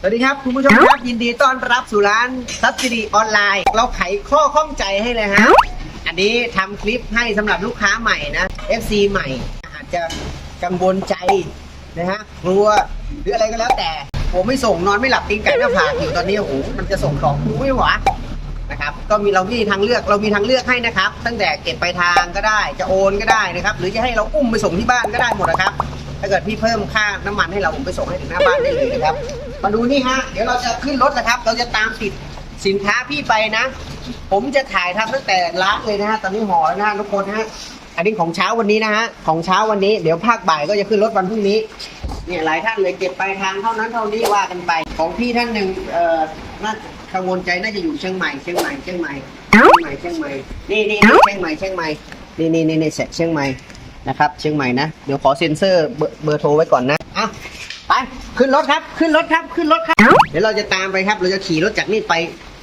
สวัสดีครับ คุณผู้ชมครับ ยินดีต้อนรับสู่ร้านซับซิดีออนไลน์ เราไขข้อข้องใจให้เลยฮะอันนี้ทำคลิปให้สำหรับลูกค้าใหม่นะ FC ใหม่ อาจจะกังวลใจนะฮะกลัวหรืออะไรก็แล้วแต่ ผมไม่ส่งนอนไม่หลับตีนไก่หน้าผากอยู่ตอนนี้โอ้โหมันจะส่งของกูไม่หวะนะครับก็มีเรามีทางเลือกเรามีทางเลือกให้นะครับ ตั้งแต่เก็บไปลายทางก็ได้จะโอนก็ได้นะครับ หรือจะให้เราอุ้มไปส่งที่บ้านก็ได้หมดนะครับ ถ้าเกิดพี่เพิ่มค่าน้ำมันให้เราผมไปส่งให้ถึงหน้าบ้านได้เลยนะครับ มาดูนี่ฮะ เดี๋ยวเราจะขึ้นรถนะครับ เราจะตามติดสินค้าพี่ไปนะ ผมจะถ่ายทำตั้งแต่ร้านเลยนะฮะ ตอนนี้ห่อแล้วนะฮะทุกคนฮะ อันนี้ของเช้าวันนี้นะฮะ ของเช้าวันนี้ เดี๋ยวภาคบ่ายก็จะขึ้นรถวันพรุ่งนี้ เนี่ยหลายท่านเลยเก็บไปลายทางเท่านั้นเท่านี้ว่ากันไป ของพี่ท่านหนึ่งเอ่อ น่ากังวลใจน่าจะอยู่เชียงใหม่ เชียงใหม่ เชียงใหม่ เชียงใหม่ เชียงใหม่ นี่นี่นี่เชียงใหม่ เชียงใหม่ นี่นี่นี่นี่เชียงใหม่ นะครับเชียงใหม่นะ เดี๋ยวขอเซ็นเซอร์เบอร์เบอร์โทรไว้ก่อนนะอะไปขึ้นรถครับขึ้นรถครับขึ้นรถครับ เดี๋ยวเราจะตามไปครับ เราจะขี่รถจากนี่ไป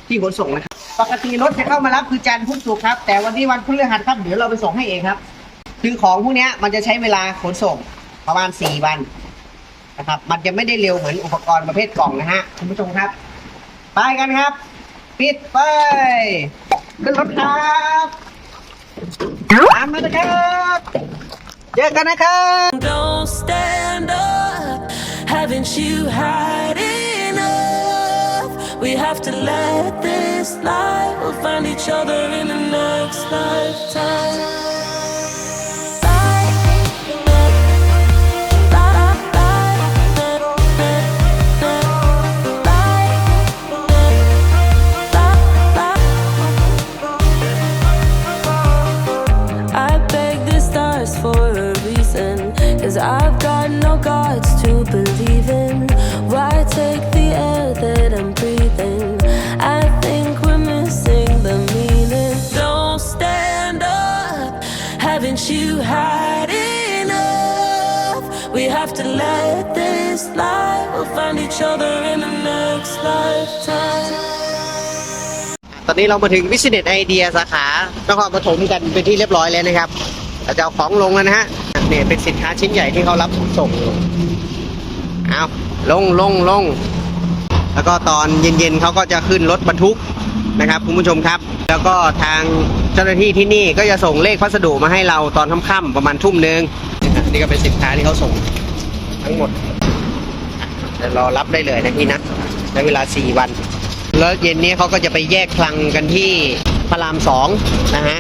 ที่ขนส่งนะครับปกติรถจะเข้ามารับคือจันทร์พุธศุกร์ครับ แต่วันนี้วันพฤหัสครับเดี๋ยวเราไปส่งให้เองครับ คือของพวกนี้มันจะใช้เวลาขนส่งประมาณสี่วันนะครับ มันจะไม่ได้เร็วเหมือนอุปกรณ์ประเภทกล่องนะฮะคุณผู้ชมครับ ไปกันครับ ปิดไปขึ้นรถครับามมาเลยครับเจอกันนะครับ Don't stand up. Haven't you had enough? We have to let this lie. We'll find each other in the next lifetime. No gods to believe in. Why take the air that I'm breathing? I think we're missing the meaning. Don't stand up. Haven't you had enough? We have to let this lie. We'll find each other in the next lifetime. ตอนนี้เรามาถึงวิสิเนตไอเดียสาขานครปฐมกันเป็นที่เรียบร้อยแล้วนะครับเราจะเอาของลงแล้วนะฮะ เนี่ยเป็นสินค้าชิ้นใหญ่ที่เขารับส่งอยู่เอาลงลงลงแล้วก็ตอนเย็นๆเขาก็จะขึ้นรถบรรทุกนะครับคุณผู้ชมครับ แล้วก็ทางเจ้าหน้าที่ที่นี่ก็จะส่งเลขพัสดุมาให้เราตอนค่ำๆประมาณทุ่มหนึ่งนี่ก็เป็นสินค้าที่เขาส่งทั้งหมดอ่รอรับได้เลยนะพี่นะใช้เวลา 4 วัน แล้วเย็นนี้เขาก็จะไปแยกคลังกันที่พระรามสองนะฮะ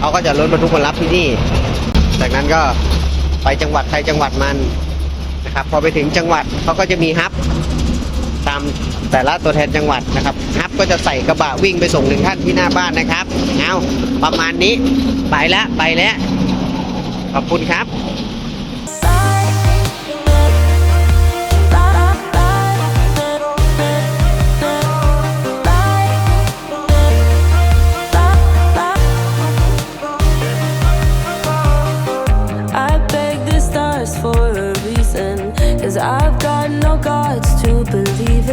เขาก็จะรถบรรทุกมารับที่นี่ จากนั้นก็ ไปจังหวัดใครจังหวัดมันนะครับ พอไปถึงจังหวัดเขาก็จะมีฮับตามแต่ละตัวแทนจังหวัดนะครับฮับก็จะใส่กระบะวิ่งไปส่งถึงท่านที่หน้าบ้านนะครับเอาประมาณนี้ไปแล้วไปแล้วขอบคุณครับ I've got no gods to believe